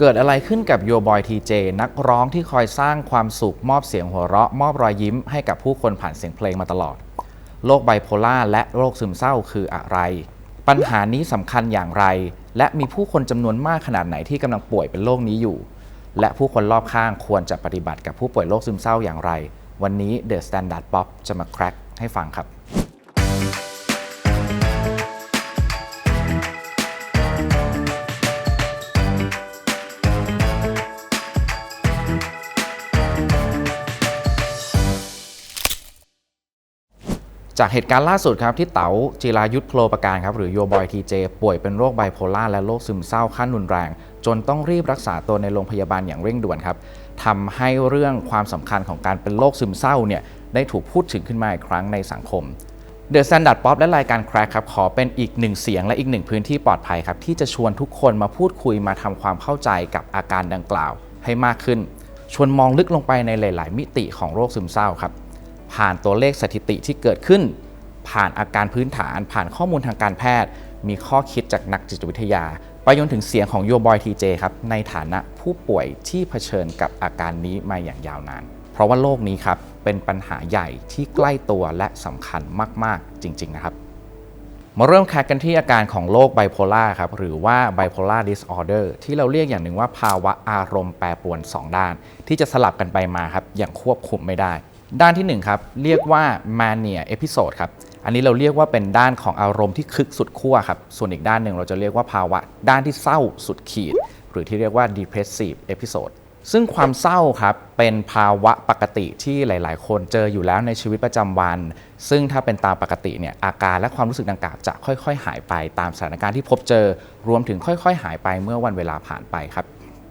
เกิดอะไรขึ้นกับโยบอยทีเจนักร้องที่คอยสร้างความสุขมอบเสียงหัวเราะ มอบรอยยิ้มให้กับผู้คนผ่านเสียงเพลงมาตลอด โรคไบโพล่าและโรคซึมเศร้าคืออะไร ปัญหานี้สำคัญอย่างไร และมีผู้คนจำนวนมากขนาดไหนที่กำลังป่วยเป็นโรคนี้อยู่ และผู้คนรอบข้างควรจะปฏิบัติกับผู้ป่วยโรคซึมเศร้าอย่างไร วันนี้ The Standard Pop จะมาแคร็กให้ฟังครับ จากเหตุการณ์ล่าสุดครับที่เต๋าจิรายุทธโพลประการครับหรือโยบอยทีเจป่วยเป็นโรคไบโพล่าและโรคซึมเศร้าขั้นรุนแรง จนต้องรีบรักษาตัวในโรงพยาบาลอย่างเร่งด่วนครับทำให้เรื่องความสำคัญของการเป็นโรคซึมเศร้าเนี่ยได้ถูกพูดถึงขึ้นมาอีกครั้งในสังคม The Standard Pop และรายการ Crack ครับขอเป็นอีกหนึ่งเสียงและอีกหนึ่งพื้นที่ปลอดภัยครับที่จะชวนทุกคนมาพูดคุยมาทำความเข้าใจกับอาการดังกล่าวให้มากขึ้น ชวนมองลึกลงไปในหลาย ๆ มิติของโรคซึมเศร้าครับ ผ่านตัวเลขสถิติที่เกิดขึ้น ผ่านอาการพื้นฐาน ผ่านข้อมูลทางการแพทย์ มีข้อคิดจากนักจิตวิทยา ไปจนถึงเสียงของโยบอยทีเจครับในฐานะผู้ป่วยที่เผชิญกับอาการนี้มาอย่างยาวนาน เพราะว่าโรคนี้ครับเป็นปัญหาใหญ่ที่ใกล้ตัวและสำคัญมาก ๆ จริง ๆ นะครับมาเริ่มแคกกันที่อาการของโรคไบโพล่าครับหรือว่า bipolar disorder ที่เราเรียกอย่างหนึ่งว่าภาวะอารมณ์แปรปรวน 2 ด้าน ที่จะสลับกันไปมาครับอย่างควบคุมไม่ได้ ด้านที่ 1 ครับ เรียกว่า mania episode ครับ อันนี้เราเรียกว่าเป็นด้านของอารมณ์ที่คึกสุดขั้วครับ ส่วนอีกด้านหนึ่งเราจะเรียกว่าภาวะ ด้านที่เศร้าสุดขีด หรือที่เรียกว่า depressive episode ซึ่งความเศร้าครับเป็นภาวะปกติที่หลาย ๆ คนเจออยู่แล้วในชีวิตประจำวัน ซึ่งถ้าเป็นตามปกติเนี่ยอาการและความรู้สึกดังกล่าวจะค่อย ๆ หายไปตามสถานการณ์ที่พบเจอ รวมถึงค่อย ๆ หายไปเมื่อวันเวลาผ่านไปครับ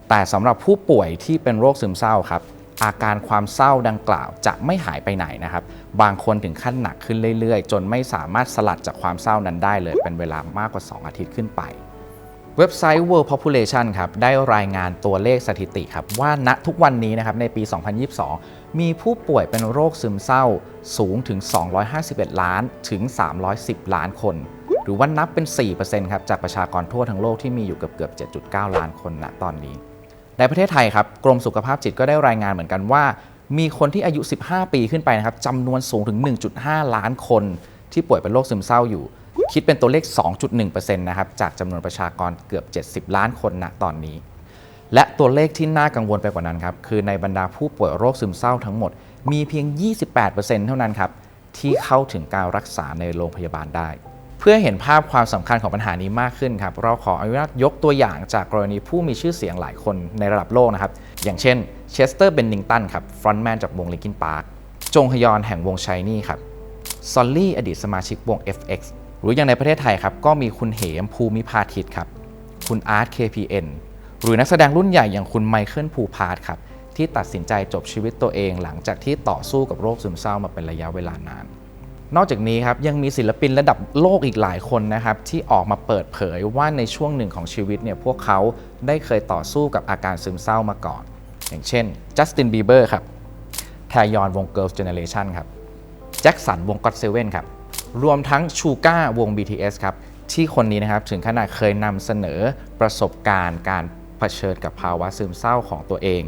แต่สำหรับผู้ป่วยที่เป็นโรคซึมเศร้าครับ อาการความเศร้าดังกล่าวจะไม่หายไปไหนนะครับ บางคนถึงขั้นหนักขึ้นเรื่อยๆ จนไม่สามารถสลัดจากความเศร้านั้นได้เลย เป็นเวลามากกว่า 2 อาทิตย์ขึ้นไป เว็บไซต์ World Population ครับได้รายงานตัวเลขสถิติครับว่าณทุกวันนี้นะครับในปี 2022 มีผู้ป่วยเป็นโรคซึมเศร้าสูงถึง 251 ล้านถึง 310 ล้านคน หรือว่านับเป็น 4%ครับจากประชากรทั่วทั้งโลกที่มีอยู่เกือบเกือบ7.9 ล้านคนณตอนนี้ ในประเทศไทยครับกรมสุขภาพจิตก็ได้รายงานเหมือนกันว่า มีคนที่อายุ 15 ปีขึ้นไปนะครับจำนวนสูงถึง 1.5 ล้านคนที่ป่วยเป็นโรคซึมเศร้าอยู่ คิดเป็นตัวเลข 2.1%นะครับจากจำนวนประชากรเกือบ 70 ล้านคนณตอนนี้ และตัวเลขที่น่ากังวลไปกว่านั้นครับคือในบรรดาผู้ป่วยโรคซึมเศร้าทั้งหมด มีเพียง 28%เท่านั้นครับที่เข้าถึงการรักษาในโรงพยาบาลได้ เพื่อเห็นภาพความสำคัญของปัญหานี้มากขึ้นครับ เราขออนุญาตยกตัวอย่างจากกรณีผู้มีชื่อเสียงหลายคนในระดับโลกนะครับ อย่างเช่นเชสเตอร์เบนนิงตันครับฟรอนต์แมนจากวงลิกินพาร์คจงฮยอนแห่งวงชายนี่ครับซอลลี่อดีตสมาชิกวง FX หรืออย่างในประเทศไทยครับ ก็มีคุณเหมภูมิพาทิตครับคุณอาร์ต KPN หรือนักแสดงรุ่นใหญ่อย่างคุณไมเคิลภูพาร์ทครับที่ตัดสินใจจบชีวิตตัวเองหลังจากที่ต่อสู้กับโรคซึมเศร้ามาเป็นระยะเวลานาน นอกจากนี้ครับยังมีศิลปินระดับโลกอีกหลายคนนะครับที่ออกมาเปิดเผยว่าในช่วงหนึ่งของชีวิตเนี่ยพวกเขาได้เคยต่อสู้กับอาการซึมเศร้ามาก่อน อย่างเช่นจัสตินบีเบอร์ครับแทยอนวง Girls' Generation ครับแจ็คสันวง God Seven ครับรวมทั้งชูก้าวง BTS ครับที่คนนี้นะครับถึงขนาดเคยนำเสนอประสบการณ์การเผชิญกับภาวะซึมเศร้าของตัวเอง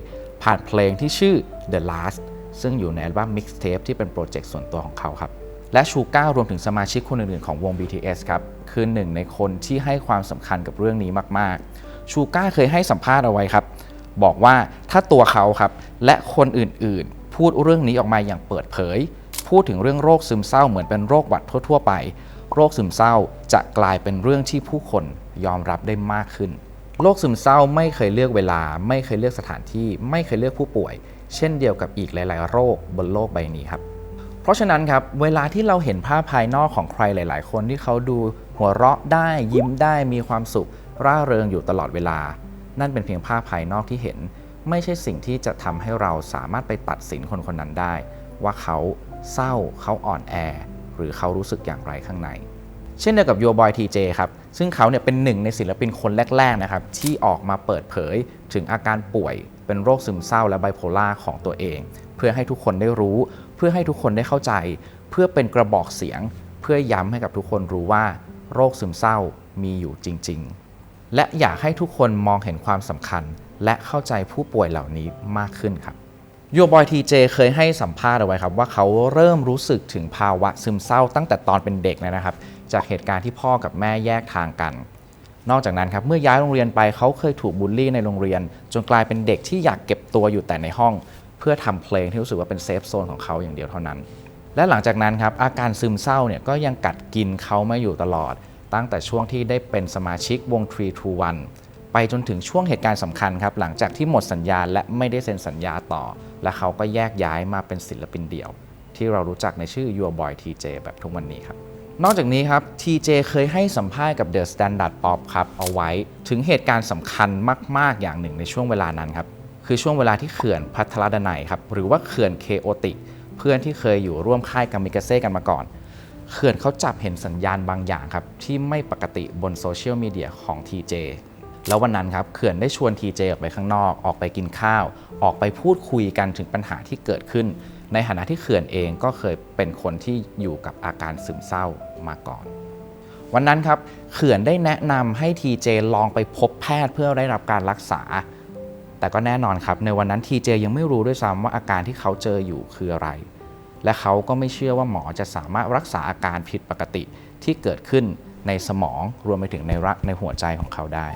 ผ่านเพลงที่ชื่อ The Last ซึ่งอยู่ในอัลบั้ม Mixtape ที่เป็นโปรเจกต์ส่วนตัวของเขาครับ และชูก้ารวมถึงสมาชิกคนอื่นๆของวง BTS ครับคือหนึ่งในคนที่ให้ความสำคัญกับเรื่องนี้มากๆ ชูก้าเคยให้สัมภาษณ์เอาไว้ครับ บอกว่าถ้าตัวเขาครับและคนอื่นๆ พูดเรื่องนี้ออกมาอย่างเปิดเผย พูดถึงเรื่องโรคซึมเศร้าเหมือนเป็นโรคหวัดทั่วๆไป โรคซึมเศร้าจะกลายเป็นเรื่องที่ผู้คนยอมรับได้มากขึ้น โรคซึมเศร้าไม่เคยเลือกเวลา ไม่เคยเลือกสถานที่ ไม่เคยเลือกผู้ป่วย เช่นเดียวกับอีกหลาย ๆ โรคบนโลกใบนี้ครับ เพราะฉะนั้นครับเวลาที่เราเห็นภาพภายนอกของใครหลาย ๆ คนที่เขาดูหัวเราะได้ยิ้มได้มีความสุข ร่าเริงอยู่ตลอดเวลา นั่นเป็นเพียงภาพภายนอกที่เห็น ไม่ใช่สิ่งที่จะทำให้เราสามารถไปตัดสินคนคนนั้นได้ ว่าเขาเศร้าเขาอ่อนแอ หรือเขารู้สึกอย่างไรข้างใน เช่นเดียวกับโยบอยทีเจครับซึ่งเขาเนี่ยเป็นหนึ่งในศิลปินคนแรก ๆ นะครับ ที่ออกมาเปิดเผยถึงอาการป่วยเป็นโรคซึมเศร้าและไบโพล่าของตัวเอง เพื่อให้ทุกคนได้รู้ เพื่อให้ทุกคนได้เข้าใจ เพื่อเป็นกระบอกเสียง เพื่อย้ำให้กับทุกคนรู้ว่า โรคซึมเศร้ามีอยู่จริง ๆ และอยากให้ทุกคนมองเห็นความสำคัญ และเข้าใจผู้ป่วยเหล่านี้มากขึ้นครับยูบอยทีเจเคยให้สัมภาษณ์เอาไว้ครับว่าเขาเริ่มรู้สึกถึงภาวะซึมเศร้าตั้งแต่ตอนเป็นเด็กเลยนะครับ จากเหตุการณ์ที่พ่อกับแม่แยกทางกัน นอกจากนั้นครับเมื่อย้ายโรงเรียนไปเขาเคยถูกบูลลี่ในโรงเรียน จนกลายเป็นเด็กที่อยากเก็บตัวอยู่แต่ในห้อง เพื่อทำเพลงที่รู้สึกว่าเป็นเซฟโซนของเขาอย่างเดียวเท่านั้น และหลังจากนั้นครับอาการซึมเศร้าเนี่ยก็ยังกัดกินเขามาอยู่ตลอด ตั้งแต่ช่วงที่ได้เป็นสมาชิกวง Tree to One ไปจนถึงช่วงเหตุการณ์สำคัญครับ หลังจากที่หมดสัญญาและไม่ได้เซ็นสัญญาต่อ และเขาก็แยกย้ายมาเป็นศิลปินเดี่ยว ที่เรารู้จักในชื่อ Your Boy TJ แบบทุกวันนี้ครับ นอกจากนี้ครับ TJ เคยให้สัมภาษณ์กับ The Standard Pop ครับเอาไว้ถึงเหตุการณ์สำคัญมาก ๆ อย่างหนึ่งในช่วงเวลานั้นครับ คือช่วงเวลาที่เขื่อนพัทรดนัยครับหรือว่าเขื่อนเคโอติกเพื่อนที่เคยอยู่ร่วมค่ายกามิกาเซ่กันมาก่อน เขื่อนเขาจับเห็นสัญญาณบางอย่างครับที่ไม่ปกติบนโซเชียลมีเดียของ TJ แล้ววันนั้นครับเขื่อนได้ชวน TJ ออกไปข้างนอก ออกไปกินข้าว ออกไปพูดคุยกันถึงปัญหาที่เกิดขึ้น ในฐานะที่เขื่อนเองก็เคยเป็นคนที่อยู่กับอาการซึมเศร้ามาก่อน วันนั้นครับเขื่อนได้แนะนำให้ TJ ลองไปพบแพทย์เพื่อได้รับการรักษา แต่ก็แน่นอนครับ ในวันนั้น TJ ยังไม่รู้ด้วยซ้ำว่าอาการที่เขาเจออยู่คืออะไร และเขาก็ไม่เชื่อว่าหมอจะสามารถรักษาอาการผิดปกติที่เกิดขึ้นในสมองรวมไปถึงในรักในหัวใจของเขาได้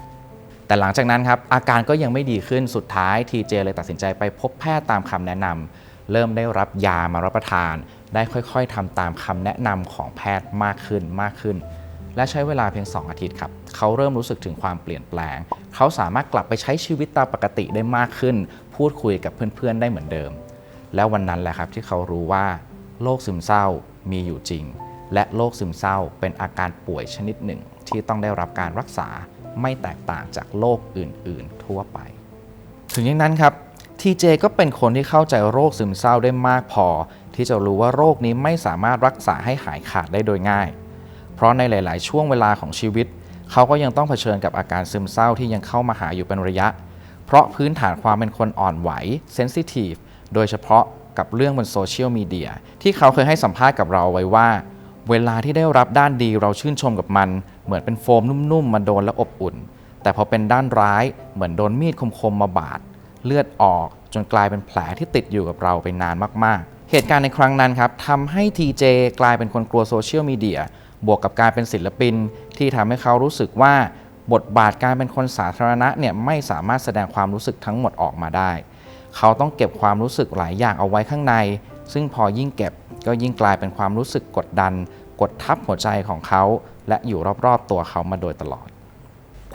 แต่หลังจากนั้นครับอาการก็ยังไม่ดีขึ้นสุดท้าย TJ เลยตัดสินใจไปพบแพทย์ตามคำแนะนำเริ่มได้รับยามารับประทาน ได้ค่อยๆทำตามคำแนะนำของแพทย์มากขึ้นมากขึ้น และใช้เวลาเพียง 2 อาทิตย์ครับเขาเริ่มรู้สึกถึงความเปลี่ยนแปลง เขาสามารถกลับไปใช้ชีวิตตามปกติได้มากขึ้น พูดคุยกับเพื่อนๆได้เหมือนเดิม แล้ววันนั้นแหละครับที่เขารู้ว่าโรคซึมเศร้ามีอยู่จริง และโรคซึมเศร้าเป็นอาการป่วยชนิดหนึ่ง ที่ต้องได้รับการรักษาไม่แตกต่างจากโรคอื่น ๆ ทั่วไป ถึงอย่างนั้นครับทีเจก็เป็นคนที่เข้าใจโรคซึมเศร้าได้มากพอ ที่จะรู้ว่าโรคนี้ไม่สามารถรักษาให้หายขาดได้โดยง่าย เพราะในหลาย ๆ ช่วงเวลาของชีวิต เขาก็ยังต้องเผชิญกับอาการซึมเศร้าที่ยังเข้ามาหาอยู่เป็นระยะ เพราะพื้นฐานความเป็นคนอ่อนไหวเซนซิทีฟโดยเฉพาะกับเรื่องบนโซเชียลมีเดียที่เขาเคยให้สัมภาษณ์กับเราไว้ว่า เวลาที่ได้รับด้านดีเราชื่นชมกับมัน เหมือนเป็นโฟมนุ่ม ๆ มาโดนและอบอุ่น แต่พอเป็นด้านร้ายเหมือนโดนมีดคม ๆ มาบาดเลือดออกจนกลายเป็นแผลที่ติดอยู่กับเราไปนานมาก ๆ เหตุการณ์ในครั้งนั้นครับทำให้ TJ กลายเป็นคนกลัวโซเชียลมีเดีย บวกกับการเป็นศิลปินที่ทำให้เขารู้สึกว่าบทบาทการเป็นคนสาธารณะเนี่ยไม่สามารถแสดงความรู้สึกทั้งหมดออกมาได้ เขาต้องเก็บความรู้สึกหลายอย่างเอาไว้ข้างใน ซึ่งพอยิ่งเก็บก็ยิ่งกลายเป็นความรู้สึกกดดัน กดทับหัวใจของเขา และอยู่รอบๆตัวเขามาโดยตลอด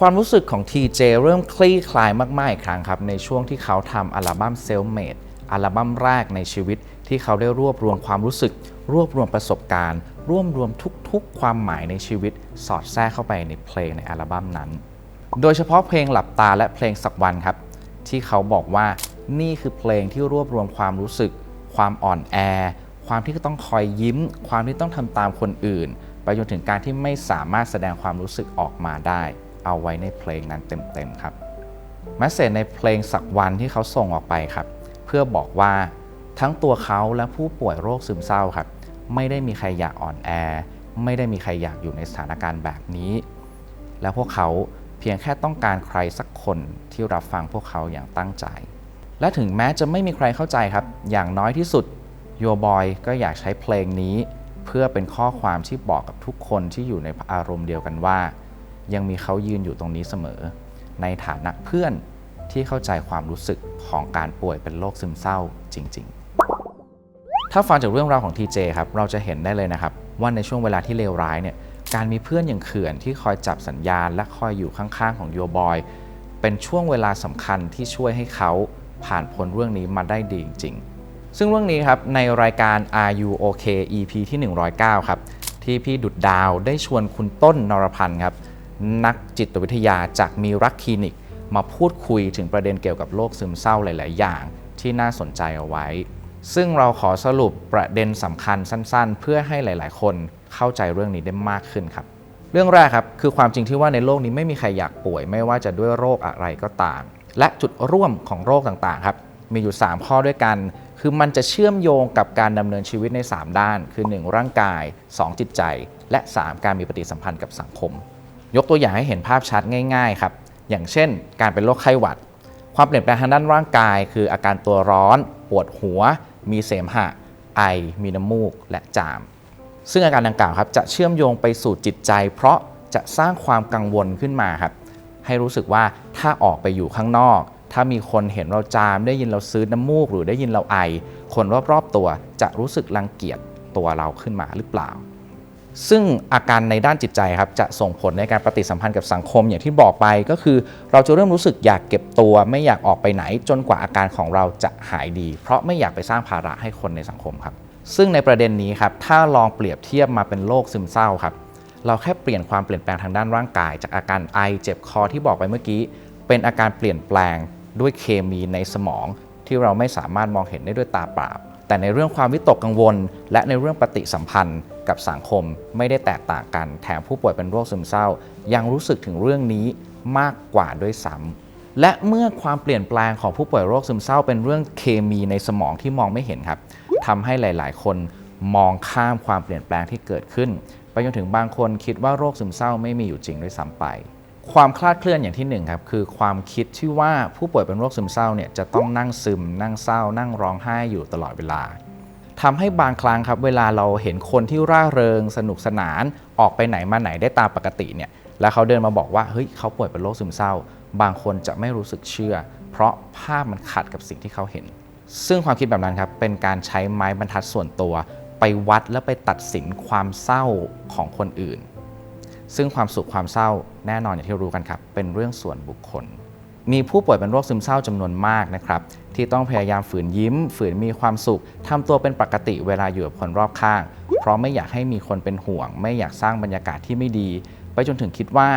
ความรู้สึกของ TJ เริ่มคลี่คลายมากๆอีกครั้งครับ ในช่วงที่เขาทำอัลบั้ม Self Made อัลบั้มแรกในชีวิตที่เขาได้รวบรวมความรู้สึก รวบรวมประสบการณ์ รวบรวมทุกๆ ความหมายในชีวิต สอดแทรกเข้าไปในเพลงในอัลบั้มนั้น โดยเฉพาะเพลงหลับตาและเพลงสักวันครับ ที่เขาบอกว่านี่คือเพลงที่รวบรวมความรู้สึก ความอ่อนแอ ความที่ต้องคอยยิ้ม ความที่ต้องทำตามคนอื่น ไปจนถึงการที่ไม่สามารถแสดงความรู้สึกออกมาได้ เอาไว้ในเพลงนั้นเต็มๆครับแมสเซจในเพลงสักวันที่เขาส่งออกไปครับ เพื่อบอกว่าทั้งตัวเขาและผู้ป่วยโรคซึมเศร้าครับ ไม่ได้มีใครอยากอ่อนแอ ไม่ได้มีใครอยากอยู่ในสถานการณ์แบบนี้ แล้วพวกเขาเพียงแค่ต้องการใครสักคนที่รับฟังพวกเขาอย่างตั้งใจ และถึงแม้จะไม่มีใครเข้าใจครับ อย่างน้อยที่สุดโยบอยก็อยากใช้เพลงนี้ เพื่อเป็นข้อความที่บอกกับทุกคนที่อยู่ในอารมณ์เดียวกันว่า ยังมีเขายืนอยู่ตรงนี้เสมอ ในฐานะเพื่อนที่เข้าใจความรู้สึกของการป่วยเป็นโรคซึมเศร้าจริง ๆ ถ้าฟังจากเรื่องราวของ TJ ครับเราจะเห็นได้เลยนะครับ ว่าในช่วงเวลาที่เลวร้ายเนี่ยการมีเพื่อนอย่างเขื่อนที่คอยจับสัญญาณ และคอยอยู่ข้างๆของโยบอย เป็นช่วงเวลาสำคัญที่ช่วยให้เขาผ่านพ้นเรื่องนี้มาได้ดีจริงๆ ซึ่งเรื่องนี้ครับในรายการ Are You OK EP ที่ 109 ครับที่พี่ดุดดาวได้ชวนคุณต้นนรพันธ์ครับนักจิตวิทยาจากมีรักคลินิก มาพูดคุยถึงประเด็นเกี่ยวกับโรคซึมเศร้าหลาย ๆ อย่างที่น่าสนใจเอาไว้ ซึ่งเราขอสรุปประเด็นสำคัญสั้น ๆ เพื่อให้หลาย ๆ คนเข้าใจเรื่องนี้ได้มากขึ้นครับ เรื่องแรกครับคือความจริงที่ว่าในโลกนี้ไม่มีใครอยากป่วย ไม่ว่าจะด้วยโรคอะไรก็ตาม และจุดร่วมของโรคต่างๆครับมีอยู่ 3 ข้อด้วยกัน คือมันจะเชื่อมโยงกับการดำเนินชีวิตใน 3 ด้าน คือ 1 ร่างกาย 2 จิตใจ และ 3 การมีปฏิสัมพันธ์กับสังคม ยกตัวอย่างให้เห็นภาพชัดง่ายๆครับ อย่างเช่น การเป็นโรคไข้หวัด ความเปลี่ยนแปลงทางด้านร่างกาย คืออาการตัวร้อน ปวดหัว มีเสมหะ ไอ มีน้ำมูก และจาม ซึ่งอาการดังกล่าวครับจะเชื่อมโยงไปสู่จิตใจ เพราะจะสร้างความกังวลขึ้นมาครับ ให้รู้สึกว่าถ้าออกไปอยู่ข้างนอก ถ้ามีคนเห็นเราจาม ได้ยินเราซื้อน้ำมูก หรือได้ยินเราไอ คนรอบๆตัวจะรู้สึกรังเกียจตัวเราขึ้นมาหรือเปล่า ซึ่งอาการในด้านจิตใจครับจะส่งผลในการปฏิสัมพันธ์กับสังคมอย่างที่บอกไปก็คือ เราจะเริ่มรู้สึกอยากเก็บตัว ไม่อยากออกไปไหน จนกว่าอาการของเราจะหายดี เพราะไม่อยากไปสร้างภาระให้คนในสังคมครับ ซึ่งในประเด็นนี้ครับถ้าลองเปรียบเทียบมาเป็นโรคซึมเศร้าครับเราแค่เปลี่ยนความเปลี่ยนแปลงทางด้านร่างกาย จากอาการไอเจ็บคอที่บอกไปเมื่อกี้ เป็นอาการเปลี่ยนแปลงด้วยเคมีในสมอง ที่เราไม่สามารถมองเห็นได้ด้วยตาเปล่า แต่ในเรื่องความวิตกกังวล และในเรื่องปฏิสัมพันธ์กับสังคมไม่ได้แตกต่างกัน แถมผู้ป่วยเป็นโรคซึมเศร้า ยังรู้สึกถึงเรื่องนี้มากกว่าด้วยซ้ำและเมื่อความเปลี่ยนแปลงของผู้ป่วยโรคซึมเศร้า เป็นเรื่องเคมีในสมองที่มองไม่เห็นครับทำให้หลาย ๆ คนมองข้ามความเปลี่ยนแปลงที่เกิดขึ้น ไปจนถึงบางคนคิดว่าโรคซึมเศร้าไม่มีอยู่จริงด้วยซ้ำไป ความคลาดเคลื่อนอย่างที่หนึ่งครับคือความคิดที่ว่าผู้ป่วยเป็นโรคซึมเศร้าเนี่ยจะต้องนั่งซึม นั่งเศร้า นั่งร้องไห้อยู่ตลอดเวลาทำให้บางครั้งครับเวลาเราเห็นคนที่ร่าเริง สนุกสนานออกไปไหนมาไหนได้ตามปกติเนี่ยแล้วเขาเดินมาบอกว่าเฮ้ยเขาป่วยเป็นโรคซึมเศร้า บางคนจะไม่รู้สึกเชื่อ เพราะภาพมันขัดกับสิ่งที่เขาเห็น ซึ่งความคิดแบบนั้นครับเป็นการใช้ไม้บรรทัดส่วนตัว ไปวัดและไปตัดสินความเศร้าของคนอื่น ซึ่งความสุขความเศร้าแน่นอนอย่างที่รู้กันครับเป็นเรื่องส่วนบุคคล มีผู้ป่วยเป็นโรคซึมเศร้าจำนวนมากนะครับที่ต้องพยายามฝืนยิ้ม ฝืนมีความสุขทำตัวเป็นปกติเวลาอยู่กับคนรอบข้าง เพราะไม่อยากให้มีคนเป็นห่วง ไม่อยากสร้างบรรยากาศที่ไม่ดี ไปจนถึงคิดว่า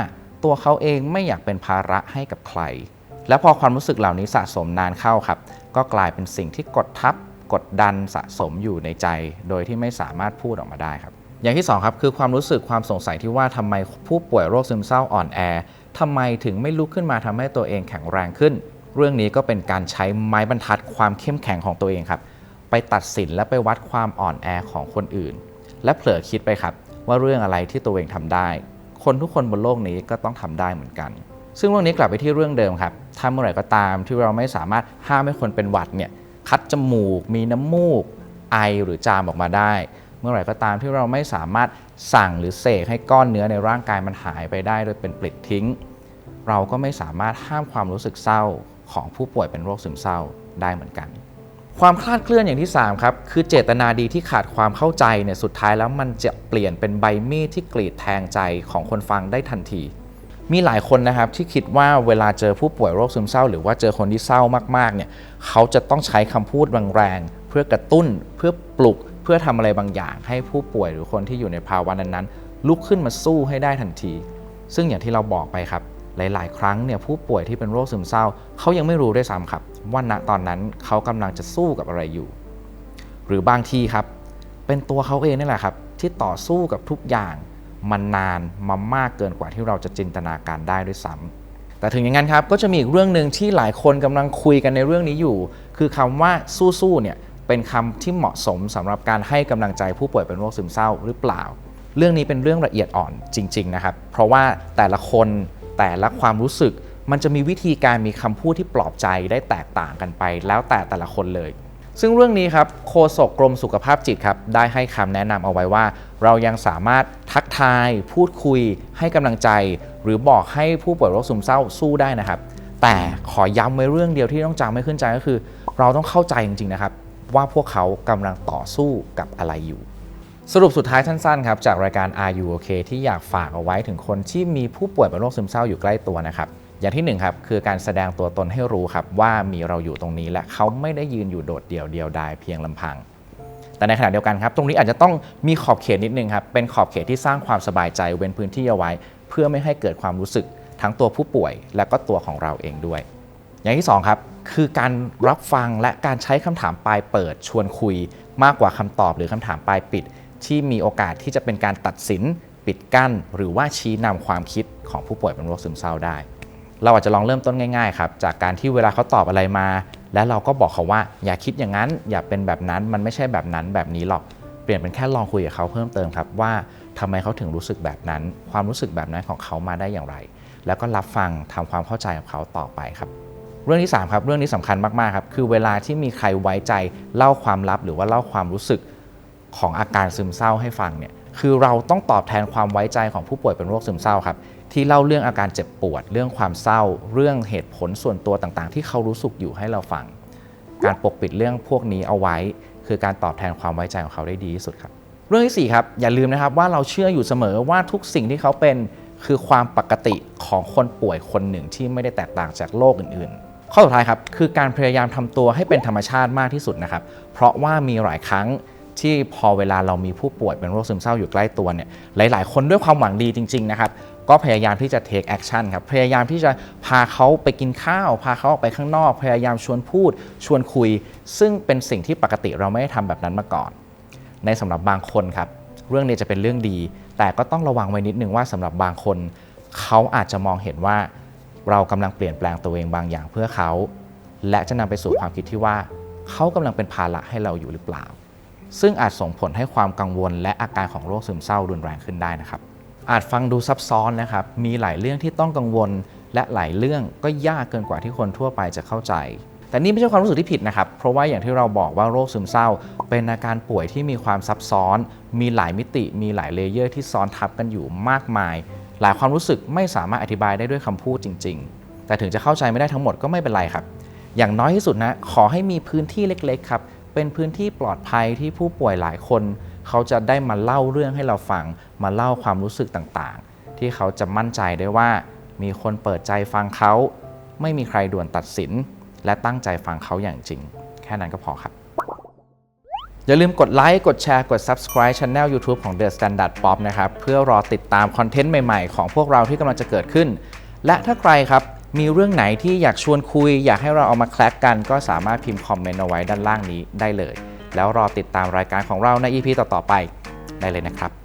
ตัวเขาเองไม่อยากเป็นภาระให้กับใคร และพอความรู้สึกเหล่านี้สะสมนานเข้าครับ ก็กลายเป็นสิ่งที่กดทับ กดดันสะสมอยู่ในใจ โดยที่ไม่สามารถพูดออกมาได้ครับ อย่างที่สองครับคือความรู้สึกความสงสัยที่ว่าทำไมผู้ป่วยโรคซึมเศร้าอ่อนแอทำไมถึงไม่ลุกขึ้นมาทำให้ตัวเองแข็งแรงขึ้น เรื่องนี้ก็เป็นการใช้ไม้บรรทัดความเข้มแข็งของตัวเองครับ ไปตัดสินและไปวัดความอ่อนแอของคนอื่น และเผลอคิดไปครับ ว่าเรื่องอะไรที่ตัวเองทำได้ คนทุกคนบนโลกนี้ก็ต้องทำได้เหมือนกัน ซึ่งเรื่องนี้กลับไปที่เรื่องเดิมครับถ้าเมื่อไหร่ก็ตามที่เราไม่สามารถห้ามให้คนเป็นหวัดเนี่ยคัดจมูก มีน้ำมูก ไอหรือจามออกมาได้ เมื่อไหร่ก็ตามที่เราไม่สามารถสั่งหรือเสกให้ก้อนเนื้อในร่างกายมันหายไปได้ โดยเป็นปลิดทิ้ง เราก็ไม่สามารถห้ามความรู้สึกเศร้าของผู้ป่วยเป็นโรคซึมเศร้าได้เหมือนกัน ความคลาดเคลื่อนอย่างที่ 3 ครับ คือเจตนาดีที่ขาดความเข้าใจเนี่ยสุดท้ายแล้วมันจะเปลี่ยนเป็นใบมีดที่กรีดแทงใจของคนฟังได้ทันที มีหลายคนนะครับที่คิดว่าเวลาเจอผู้ป่วยโรคซึมเศร้า หรือว่าเจอคนที่เศร้ามากๆเนี่ยเขาจะต้องใช้คำพูดแรงๆเพื่อกระตุ้นเพื่อปลุก เพื่อทำอะไรบางอย่างให้ผู้ป่วยหรือคนที่อยู่ในภาวะนั้นๆ ลุกขึ้นมาสู้ให้ได้ทันที ซึ่งอย่างที่เราบอกไปครับ หลาย ๆ ครั้งเนี่ยผู้ป่วยที่เป็นโรคซึมเศร้า เขายังไม่รู้ด้วยซ้ำครับ ว่าณตอนนั้นเขากำลังจะสู้กับอะไรอยู่ หรือบางทีครับ เป็นตัวเขาเองนี่แหละครับ ที่ต่อสู้กับทุกอย่างมันนานมามากเกินกว่าที่เราจะจินตนาการได้ด้วยซ้ำแต่ถึงอย่างนั้นครับก็จะมีอีกเรื่องหนึ่งที่หลายคนกำลังคุยกันในเรื่องนี้อยู่ คือคำว่าสู้ๆเนี่ย เป็นคำที่เหมาะสมสำหรับการให้กำลังใจผู้ป่วยเป็นโรคซึมเศร้าหรือเปล่า เรื่องนี้เป็นเรื่องละเอียดอ่อนจริง ๆ นะครับ เพราะว่าแต่ละคนแต่ละความรู้สึกมันจะมีวิธีการมีคำพูดที่ปลอบใจได้แตกต่างกันไป แล้วแต่แต่ละคนเลย ซึ่งเรื่องนี้ครับโฆษกกรมสุขภาพจิตครับได้ให้คำแนะนำเอาไว้ว่า เรายังสามารถทักทาย พูดคุย ให้กำลังใจ หรือบอกให้ผู้ป่วยโรคซึมเศร้าสู้ได้นะครับ แต่ขอย้ำไว้เรื่องเดียวที่ต้องจำไม่ขึ้นใจก็คือ เราต้องเข้าใจจริงๆนะครับ ว่าพวกเขากำลังต่อสู้กับอะไรอยู่ สรุปสุดท้ายสั้นๆครับจากรายการ Are You OK ที่อยากฝากเอาไว้ถึงคนที่มีผู้ป่วยเป็นโรคซึมเศร้าอยู่ใกล้ตัวนะครับอย่างที่หนึ่งครับคือการแสดงตัวตนให้รู้ครับว่ามีเราอยู่ตรงนี้และเขาไม่ได้ยืนอยู่โดดเดี่ยวเดียวดายเพียงลำพัง แต่ในขณะเดียวกันครับตรงนี้อาจจะต้องมีขอบเขตนิดนึงครับเป็นขอบเขตที่สร้างความสบายใจเว้นพื้นที่เอาไว้ เพื่อไม่ให้เกิดความรู้สึกทั้งตัวผู้ป่วย และก็ตัวของเราเองด้วย อย่างที่สองครับคือการรับฟังและการใช้คำถามปลายเปิดชวนคุยมากกว่าคำตอบหรือคำถามปลายปิด ที่มีโอกาสที่จะเป็นการตัดสินปิดกั้น หรือว่าชี้นำความคิดของผู้ป่วยเป็นโรคซึมเศร้าได้ เราอาจจะลองเริ่มต้นง่ายๆครับจากการที่เวลาเขาตอบอะไรมา แล้วเราก็บอกเขาว่าอย่าคิดอย่างนั้น อย่าเป็นแบบนั้นมันไม่ใช่แบบนั้นแบบนี้หรอกเปลี่ยนเป็นแค่ลองคุยกับเขาเพิ่มเติมครับว่าทำไมเขาถึงรู้สึกแบบนั้น ความรู้สึกแบบนั้นของเขามาได้อย่างไร แล้วก็รับฟังทำความเข้าใจกับเขาต่อไปครับ เรื่องที่ 3 ครับ เรื่องนี้สำคัญมากๆครับ คือเวลาที่มีใครไว้ใจเล่าความลับหรือว่าเล่าความรู้สึกของอาการซึมเศร้าให้ฟังเนี่ย คือเราต้องตอบแทนความไว้ใจของผู้ป่วยเป็นโรคซึมเศร้าครับ ที่เล่าเรื่องอาการเจ็บปวด เรื่องความเศร้า เรื่องเหตุผลส่วนตัวต่างๆ ที่เขารู้สึกอยู่ให้เราฟัง การปกปิดเรื่องพวกนี้เอาไว้ คือการตอบแทนความไว้ใจของเขาได้ดีที่สุดครับ เรื่องที่4ครับ อย่าลืมนะครับว่าเราเชื่ออยู่เสมอว่าทุกสิ่งที่เขาเป็นคือความปกติของคนป่วยคนหนึ่งที่ไม่ได้แตกต่างจากโรคอื่นๆ ข้อสุดท้ายครับคือการพยายามทำตัวให้เป็นธรรมชาติมากที่สุดนะครับ เพราะว่ามีหลายครั้งที่พอเวลาเรามีผู้ป่วยเป็นโรคซึมเศร้าอยู่ใกล้ตัวเนี่ยหลาย ๆ คนด้วยความหวังดีจริง ๆ นะครับ ก็พยายามที่จะ take action ครับ พยายามที่จะพาเขาไปกินข้าว พาเขาออกไปข้างนอก พยายามชวนพูด ชวนคุย ซึ่งเป็นสิ่งที่ปกติเราไม่ได้ทำแบบนั้นมาก่อน ในสำหรับบางคนครับ เรื่องนี้จะเป็นเรื่องดี แต่ก็ต้องระวังไว้นิดนึงว่าสำหรับบางคน เขาอาจจะมองเห็นว่า เรากำลังเปลี่ยนแปลงตัวเองบางอย่างเพื่อเขา และจะนำไปสู่ความคิดที่ว่า เขากำลังเป็นภาระให้เราอยู่หรือเปล่า ซึ่งอาจส่งผลให้ความกังวล และอาการของโรคซึมเศร้ารุนแรงขึ้นได้นะครับ อาจฟังดูซับซ้อนนะครับ มีหลายเรื่องที่ต้องกังวล และหลายเรื่องก็ยากเกินกว่าที่คนทั่วไปจะเข้าใจ แต่นี่ไม่ใช่ความรู้สึกที่ผิดนะครับ เพราะว่าอย่างที่เราบอกว่าโรคซึมเศร้า เป็นอาการป่วยที่มีความซับซ้อน มีหลายมิติ มีหลายเลเยอร์ที่ซ้อนทับกันอยู่มากมาย หลายความรู้สึกไม่สามารถอธิบายได้ด้วยคำพูดจริง ๆ แต่ถึงจะเข้าใจไม่ได้ทั้งหมดก็ไม่เป็นไรครับ อย่างน้อยที่สุดนะ ขอให้มีพื้นที่เล็ก ๆ ครับ เป็นพื้นที่ปลอดภัยที่ผู้ป่วยหลายคน เขาจะได้มาเล่าเรื่องให้เราฟัง มาเล่าความรู้สึกต่างๆ ที่เขาจะมั่นใจได้ว่า มีคนเปิดใจฟังเขา ไม่มีใครด่วนตัดสิน และตั้งใจฟังเขาอย่างจริง แค่นั้นก็พอครับ อย่าลืมกดไลค์กดแชร์กด subscribe Channel YouTube ของ The Standard Pop นะครับ เพื่อรอติดตามคอนเทนต์ใหม่ๆ ของพวกเราที่กำลังจะเกิดขึ้น และถ้าใครครับมีเรื่องไหนที่อยากชวนคุย อยากให้เราเอามาแคลกกัน ก็สามารถพิมพ์คอมเมนต์เอาไว้ด้านล่างนี้ได้เลย แล้วรอติดตามรายการของเราใน EP ต่อๆไปได้เลยนะครับ